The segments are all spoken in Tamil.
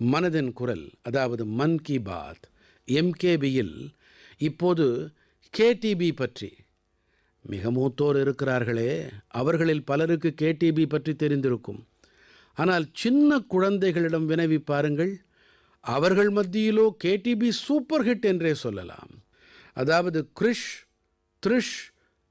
மனதின் குரல் அதாவது மன் கி பாத் எம்கேபியில் இப்போது கேடிபி பற்றி. மிக மூத்தோர் இருக்கிறார்களே அவர்களில் பலருக்கு கேடிபி பற்றி தெரிந்திருக்கும். ஆனால் சின்ன குழந்தைகளிடம் வினவி பாருங்கள் அவர்கள் மத்தியிலோ கேடிபி சூப்பர் ஹிட் என்றே சொல்லலாம். அதாவது கிரிஷ் த்ரிஷ்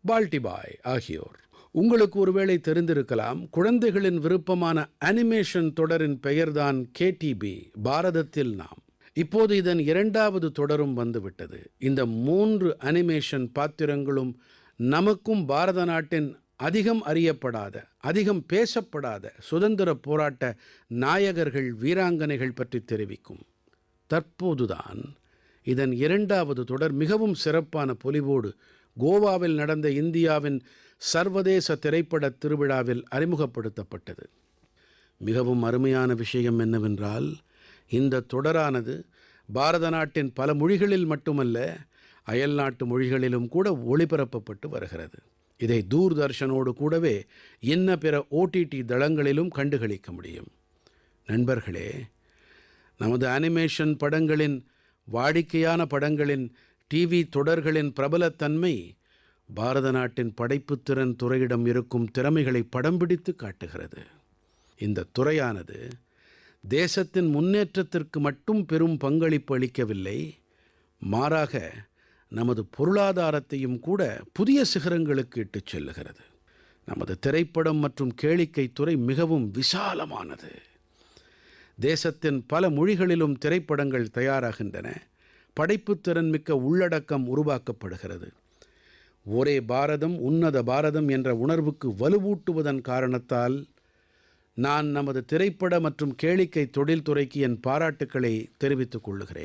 பால்டிபாய் ஆகியோர். உங்களுக்கு ஒருவேளை தெரிந்திருக்கலாம் குழந்தைகளின் விருப்பமான அனிமேஷன் தொடரின் பெயர்தான் கேடிபி பாரதத்தில் நாம். இப்போது இதன் இரண்டாவது தொடரும் வந்துவிட்டது. இந்த மூன்று அனிமேஷன் பாத்திரங்களும் நமக்கும் பாரத நாட்டின் அதிகம் அறியப்படாத அதிகம் பேசப்படாத சுதந்திர போராட்ட நாயகர்கள் வீராங்கனைகள் பற்றி தெரிவிக்கும். தற்போதுதான் இதன் இரண்டாவது தொடர் மிகவும் சிறப்பான பொலிவோடு கோவாவில் நடந்த இந்தியாவின் சர்வதேச திரைப்பட திருவிழாவில் அறிமுகப்படுத்தப்பட்டது. மிகவும் அருமையான விஷயம் என்னவென்றால் இந்த தொடரானது பாரத நாட்டின் பல மொழிகளில் மட்டுமல்ல அயல் நாட்டு மொழிகளிலும் கூட ஒளிபரப்பப்பட்டு வருகிறது. இதை தூர்தர்ஷனோடு கூடவே இன்ன பிற ஓடிடி தளங்களிலும் கண்டுகளிக்க முடியும். நண்பர்களே நமது அனிமேஷன் படங்களின் வாடிக்கையான படங்களின் டிவி தொடர்களின் பிரபலத்தன்மை பாரத நாட்டின் படைப்புத்திறன் துறையிடம் இருக்கும் திறமைகளை படம் பிடித்து காட்டுகிறது. இந்த துறையானது தேசத்தின் முன்னேற்றத்திற்கு மட்டும் பெரும் பங்களிப்பு அளிக்கவில்லை மாறாக நமது பொருளாதாரத்தையும் கூட புதிய சிகரங்களுக்கு இட்டுச் செல்லுகிறது. நமது திரைப்படம் மற்றும் கேளிக்கை துறை மிகவும் விசாலமானது. தேசத்தின் பல மொழிகளிலும் திரைப்படங்கள் தயாராகின்றன. படைப்புத்திறன் மிக்க உள்ளடக்கம் உருவாக்கப்படுகிறது. ஒரே பாரதம் உன்னத பாரதம் என்ற உணர்வுக்கு வலுவூட்டுவதன் காரணத்தால் நான் நமது திரைப்பட மற்றும் கேளிக்கை தொழில்துறைக்கு என் பாராட்டுக்களை தெரிவித்துக் கொள்ளுகிறேன்.